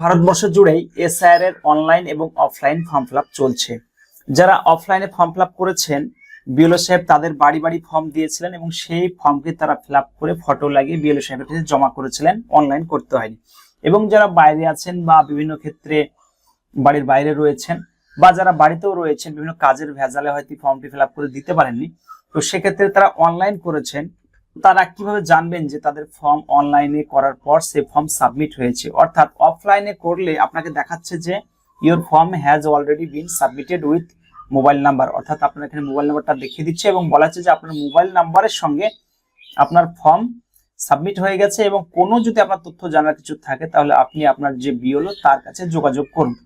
ভারতবর্ষ জুড়েই এসআইআর এর অনলাইন এবং অফলাইন ফর্ম ফিল চলছে। যারা অফলাইনে ফর্ম ফিল করেছেন, বিএলও সাহেব তাদের বাড়ি বাড়ি ফর্ম দিয়েছিলেন এবং সেই ফর্মকে তারা ফিল করে ফটো লাগিয়ে বিএলও সাহেবের কাছে জমা করেছিলেন, অনলাইন করতে হয়নি। এবং যারা বাইরে আছেন বা বিভিন্ন ক্ষেত্রে বাড়ির বাইরে রয়েছেন বা যারা বাড়িতেও রয়েছেন, বিভিন্ন কাজের ভেজালে হয়তো ফর্মটি ফিল করে দিতে পারেননি, তো সেক্ষেত্রে তারা অনলাইন করেছেন তারা কীভাবে জানবেন যে তাদের ফর্ম অনলাইনে করার পর সে ফর্ম সাবমিট হয়েছে? অর্থাৎ অফলাইনে করলে আপনাকে দেখাচ্ছে যে your form has already been submitted with mobile number অর্থাৎ আপনার এখানে মোবাইল নাম্বারটা দেখিয়ে দিচ্ছে এবং বলা হচ্ছে যে আপনার মোবাইল নাম্বারের সঙ্গে আপনার ফর্ম সাবমিট হয়ে গেছে এবং কোনো যদি আপনার তথ্য জানার কিছু থাকে, তাহলে আপনি আপনার যে বিওলো তার কাছে যোগাযোগ করুন।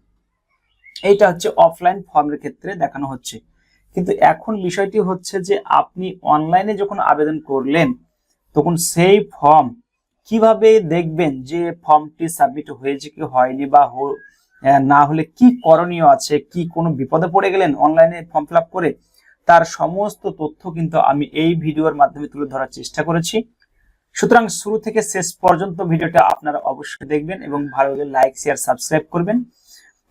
এইটা হচ্ছে অফলাইন ফর্মের ক্ষেত্রে দেখানো হচ্ছে। কিন্তু এখন বিষয়টি হচ্ছে যে আপনি অনলাইনে যখন আবেদন করলেন, তখন সেই ফর্ম কীভাবে দেখবেন যে ফর্মটি সাবমিট হয়েছে কি হয়নি বা না হলে কি করণীয় আছে, কি কোনো বিপদে পড়ে গেলেন অনলাইনে ফর্ম ফিল করে? তার সমস্ত তথ্য কিন্তু আমি এই ভিডিওর মাধ্যমে তুলে ধরার চেষ্টা করেছি। সুতরাং শুরু থেকে শেষ পর্যন্ত ভিডিওটা আপনারা অবশ্যই দেখবেন এবং ভালো লাগলে লাইক শেয়ার সাবস্ক্রাইব করবেন।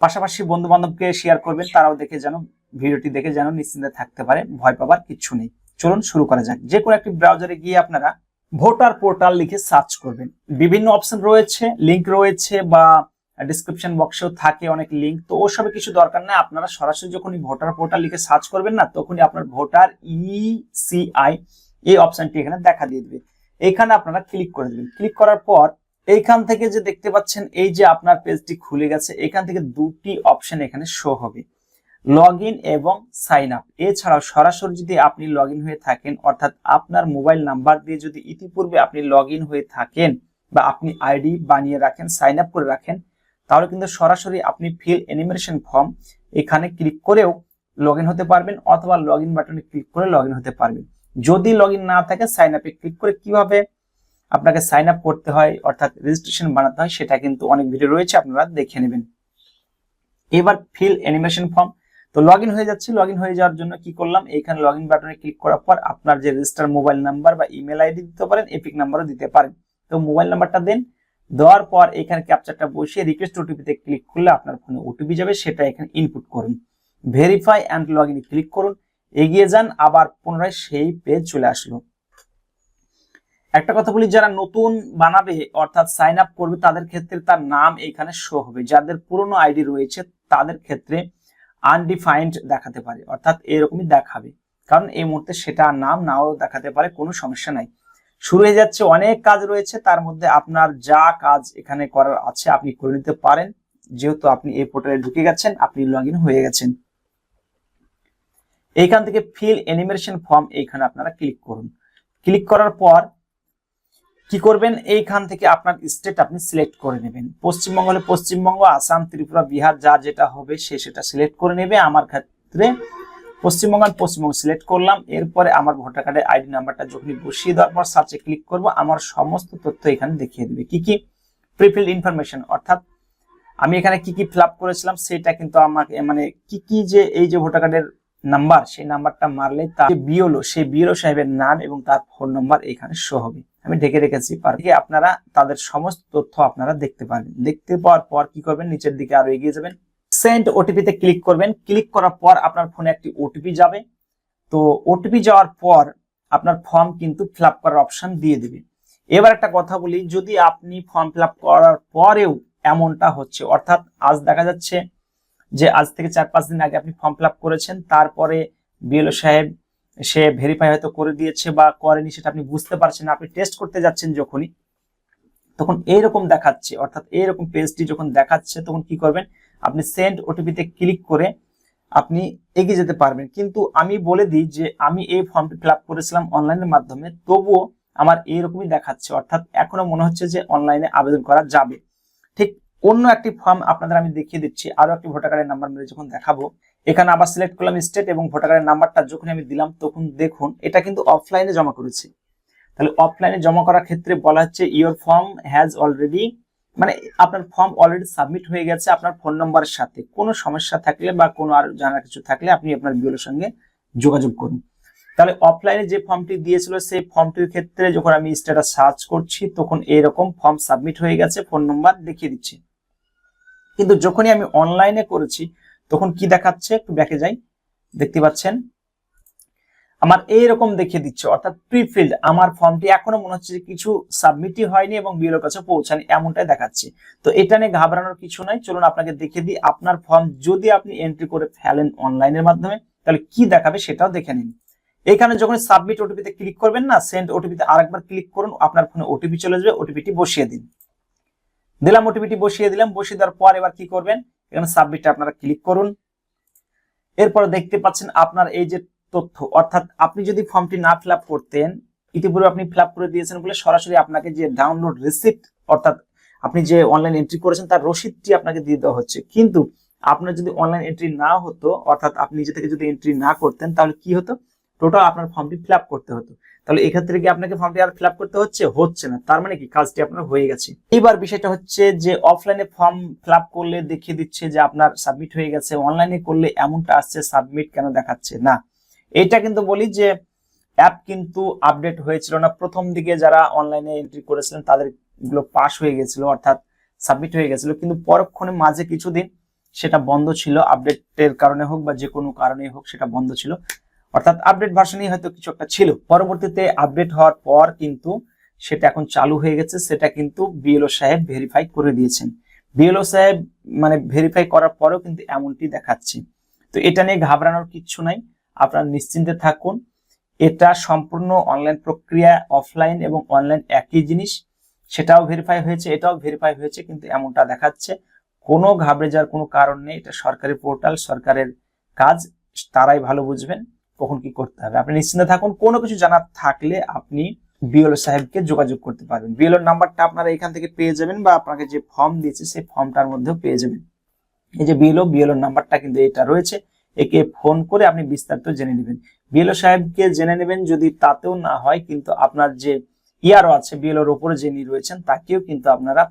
পাশাপাশি বন্ধু বান্ধবকে শেয়ার করবেন, তারাও দেখে যেন ভিডিওটি দেখে যেন নিশ্চিন্তে থাকতে পারে ভয় পাবার কিচ্ছু নেই। চলুন শুরু করা যাক। যে কোনো একটি ব্রাউজারে গিয়ে আপনারা ভোটার পোর্টাল লিখে সার্চ করবেন। বিভিন্ন অপশন রয়েছে লিংক রয়েছে বা ডিসক্রিপশন বক্সেও থাকে অনেক লিংক তো ওসবে কিছু দরকার নেই, আপনারা সরাসরি যখনই ভোটার পোর্টাল লিখে সার্চ করবেন না, তখনই আপনার ভোটার ইসিআই এই অপশনটি এখানে দেখা দিয়ে দেবে। এখানে আপনারা ক্লিক করে দেবেন। ক্লিক করার পর এইখান থেকে যে দেখতে পাচ্ছেন, এই যে আপনার পেজটি খুলে গেছে, এখান থেকে দুটি অপশন এখানে শো হবে। লগ ইন এবং সাইন আপ এছাড়াও সরাসরি যদি আপনি লগ হয়ে থাকেন, অর্থাৎ আপনার মোবাইল নাম্বার দিয়ে যদি ইতিপূর্বে আপনি লগ হয়ে থাকেন বা আপনি আইডি বানিয়ে রাখেন সাইন আপ করে রাখেন, তাহলে কিন্তু সরাসরি আপনি ফিল এনিমেশন ফর্ম এখানে ক্লিক করেও লগ হতে পারবেন অথবা লগ বাটনে ক্লিক করে লগ হতে পারবেন। যদি লগ না থাকে সাইন আপে ক্লিক করে কীভাবে আপনাকে সাইন আপ করতে হয়, অর্থাৎ রেজিস্ট্রেশন বানাতে হয়, সেটা কিন্তু অনেক ভিডিও রয়েছে, আপনারা দেখে নেবেন। এবার ফিল অ্যানিমেশন ফর্ম তো লগ হয়ে যাচ্ছে। লগ হয়ে যাওয়ার জন্য কি করলাম? এইখানে লগ বাটনে ক্লিক করার পর আপনার যে রেজিস্টার মোবাইল নাম্বার বা ইমেল আইডি দিতে পারেন এপিক নাম্বারও দিতে পারেন। তো মোবাইল নাম্বারটা দেন, দেওয়ার পর এখানে ক্যাপচারটা বসিয়ে রিকোয়েস্ট ওটিপিতে ক্লিক করলে আপনার ফোনে ওটিপি যাবে, সেটা এখানে ইনপুট করুন। ভেরিফাই অ্যান্ড লগ ক্লিক করুন, এগিয়ে যান, আবার পুনরায় সেই পেজ চলে আসলো। একটা কথা বলি, যারা নতুন বানাবে অর্থাৎ সাইন আপ করবে, তাদের ক্ষেত্রে তার নাম এখানে শো হবে। যাদের পুরনো আইডি রয়েছে, তাদের ক্ষেত্রে আনডিফাইন্ড দেখাতে পারে, অর্থাৎ এরকমই দেখাবে। কারণ এই মুহূর্তে সেটা নাম নাও দেখাতে পারে, কোনো সমস্যা নাই। শুরু হয়ে যাচ্ছে অনেক কাজ রয়েছে, তার মধ্যে আপনার যা কাজ এখানে করার আছে আপনি করে নিতে পারেন। যেহেতু আপনি এই পোর্টালে ঢুকে গেছেন, আপনি লগ হয়ে গেছেন। এইখান থেকে ফিল অ্যানিমেশন ফর্ম এইখানে আপনারা ক্লিক করুন। ক্লিক করার পর কি করবেন? এইখান থেকে আপনার স্টেট আপনি সিলেক্ট করে নেবেন। পশ্চিমবঙ্গ হলে পশ্চিমবঙ্গ, আসাম, ত্রিপুরা, বিহার, যা যেটা হবে সে সেটা সিলেক্ট করে নেবে। আমার ক্ষেত্রে পশ্চিমবঙ্গ আমি পশ্চিমবঙ্গ সিলেক্ট করলাম। এরপরে আমার ভোটার কার্ডের আইডি নাম্বারটা যখনই বসিয়ে দেওয়ার পর সার্চে ক্লিক করব। আমার সমস্ত তথ্য এখানে দেখিয়ে দেবে। কি কি? প্রিফিল্ড ইনফরমেশন অর্থাৎ আমি এখানে কি কি ফিল করেছিলাম সেটা কিন্তু আমাকে মানে কি কি যে এই যে ভোটার কার্ডের নাম্বার সেই নাম্বারটা মারলে তার বিওলো সেই বিওলো সাহেবের নাম এবং তার ফোন নাম্বার এখানে শো হবে। আমি ঢেকে রেখেছি, পার আপনারা তাদের সমস্ত তথ্য আপনারা দেখতে পারবেন দেখতে পাওয়ার পর কি করবেন? নিচের দিকে আরও এগিয়ে যাবেন। সেন্ড ওটিপিতে ক্লিক করবেন। ক্লিক করার পর আপনার ফোনে একটি ওটিপি যাবে। তো ওটিপি যাওয়ার পর আপনার ফর্ম কিন্তু ফিল করার অপশন দিয়ে দেবে। এবার একটা কথা বলি, যদি আপনি ফর্ম ফিল করার পরেও এমনটা হচ্ছে, অর্থাৎ আজ দেখা যাচ্ছে যে আজ থেকে চার পাঁচ দিন আগে আপনি ফর্ম ফিল করেছেন, তারপরে বিএলও সাহেব সে ভেরিফাই হয়তো করে দিয়েছে বা করেনি সেটা আপনি বুঝতে পারছেন আপনি টেস্ট করতে যাচ্ছেন যখনই, তখন এইরকম দেখাচ্ছে, অর্থাৎ এইরকম পেজটি যখন দেখাচ্ছে, তখন কি করবেন? আপনি সেন্ড ওটিপিতে ক্লিক করে আপনি এগিয়ে যেতে পারবেন। কিন্তু আমি বলে দিই যে আমি এই ফর্মটি ফিল করেছিলাম অনলাইনের মাধ্যমে, তবুও আমার এইরকমই দেখাচ্ছে। অর্থাৎ এখনও মনে হচ্ছে যে অনলাইনে আবেদন করা যাবে। ঠিক অন্য একটি ফর্ম আপনাদের আমি দেখিয়ে দিচ্ছি। আরও একটি ভোটার কার্ডের নাম্বার মেরে যখন দেখাবো, এখানে আবার সিলেক্ট করলাম স্টেট এবং ভোটার কার্ডের নাম্বারটা যখন আমি দিলাম, তখন দেখুন এটা কিন্তু অফলাইনে জমা করেছি। তাহলে অফলাইনে জমা করার ক্ষেত্রে বলা হচ্ছে ইওর ফর্ম হ্যাজ অলরেডি মানে আপনার ফর্ম অলরেডি সাবমিট হয়ে গেছে আপনার ফোন নম্বরের সাথে। কোনো সমস্যা থাকলে বা কোনো আর জানার কিছু থাকলে আপনি আপনার বিওর সঙ্গে যোগাযোগ করুন। তাহলে অফলাইনে যে ফর্মটি দিয়েছিল, সেই ফর্মটির ক্ষেত্রে যখন আমি স্ট্যাটাস সার্চ করছি, তখন এরকম ফর্ম সাবমিট হয়ে গেছে ফোন নম্বর দেখিয়ে দিচ্ছি। কিন্তু যখনই আমি অনলাইনে করেছি, তখন কি দেখাচ্ছে? একটু ব্যাকে যাই। দেখতে পাচ্ছেন? আমার এইরকম দেখিয়ে দিচ্ছে, অর্থাৎ প্রিফিল্ড আমার ফর্মটি এখনও মনে হচ্ছে যে কিছু সাবমিটই হয়নি এবং বিএলওর কাছে পৌঁছানি এমনটাই দেখাচ্ছে। তো এটা নিয়ে ঘাবড়ানোর কিছু নাই। চলুন আপনাকে দেখিয়ে দিই, আপনার ফর্ম যদি আপনি এন্ট্রি করে ফেলেন অনলাইনের মাধ্যমে, তাহলে কি দেখাবে সেটাও দেখে নিন। এখানে যখন সাবমিট ওটিপিতে ক্লিক করবেন না সেন্ড ওটিপিতে আরেকবার ক্লিক করুন, আপনার ফোনে ওটিপি চলে যাবে ওটিপিটি বসিয়ে দিন। দিলাম ওটিপিটি বসিয়ে দিলাম, বসিয়ে দেওয়ার পর এবার কি করবেন? এখানে সাবমিটে আপনারা ক্লিক করুন। এরপর দেখতে পাচ্ছেন আপনার এই যে তথ্য, অর্থাৎ আপনি যদি ফর্মটি না ফিল করতেন, ইতিপূর্বে আপনি ফিল করে দিয়েছেন বলে সরাসরি আপনাকে যে ডাউনলোড রিসিপ্ট অর্থাৎ আপনি যে অনলাইন এন্ট্রি করেছেন, তার রসিদটি আপনাকে দিয়ে দেওয়া হচ্ছে। কিন্তু আপনার যদি অনলাইন এন্ট্রি না হতো, অর্থাৎ আপনি নিজে থেকে যদি এন্ট্রি না করতেন, তাহলে কি হতো? টোটাল আপনার ফর্মটি ফিল করতে হতো। তাহলে এক্ষেত্রে কি আপনাকে ফর্মটি আর ফিল করতে হচ্ছে? হচ্ছে না। তার মানে কি? কাজটি আপনার হয়ে গেছে। এবার বিষয়টা হচ্ছে যে অফলাইনে ফর্ম ফিল করলে দেখিয়ে দিচ্ছে যে, আপনার সাবমিট হয়ে গেছে। অনলাইনে করলে এমনটা আসছে সাবমিট কেন দেখাচ্ছে? না। এটা কিন্তু বলি যে অ্যাপ কিন্তু আপডেট হয়েছিল না। প্রথম দিকে যারা অনলাইনে এন্ট্রি করেছিলেন তাদেরগুলো পাস হয়ে গেছিল, অর্থাৎ সাবমিট হয়ে গেছিল। কিন্তু পরক্ষণে মাঝে কিছুদিন সেটা বন্ধ ছিল। আপডেটের কারণে হোক বা যে কোনো কারণে হোক, সেটা বন্ধ ছিল। অর্থাৎ আপডেট ভার্সনই হয়তো কিছু একটা ছিল। পরবর্তীতে আপডেট হওয়ার পর কিন্তু সেটা এখন চালু হয়ে গেছে, সেটা কিন্তু বিএলও সাহেব ভেরিফাই করে দিয়েছেন। বিএলও সাহেব মানে ভেরিফাই করার পরেও কিন্তু এমনটি দেখাচ্ছে। তো এটা নিয়ে ঘাবড়ানোর কিচ্ছু নাই, আপনারা নিশ্চিন্তে থাকুন। এটা সম্পূর্ণ অনলাইন প্রক্রিয়া অফলাইন এবং অনলাইন একই জিনিস। সেটাও ভেরিফাই হয়েছে, এটাও ভেরিফাই হয়েছে, কিন্তু এমনটা দেখাচ্ছে। কোনো ঘাবড়ে যাওয়ার কোনো কারণ নেই, এটা সরকারি পোর্টাল সরকারের কাজ, তারাই ভালো বুঝবেন। কখন কি করতে হবে? আপনি নিশ্চিন্তে থাকুন, কোনো কিছু জানার থাকলে আপনি বিএলও সাহেবকে যোগাযোগ করতে পারবেন। বিএলওর নাম্বারটা আপনারা এখান থেকে পেয়ে যাবেন বা আপনাকে যে ফর্ম দিয়েছে সেই ফর্মটার মধ্যেও পেয়ে যাবেন। এই যে বিএলও বিএলওর নাম্বারটা কিন্তু এটা রয়েছে। একে ফোন করে আপনি বিস্তারিত জেনে নেবেন। বিএলও সাহেবকে জেনে নেবেন যদি তাতেও না হয়, কিন্তু আপনার যে ইয়ারও আছে বিএলওর ওপরে যিনি রয়েছেন, তাকেও কিন্তু আপনারা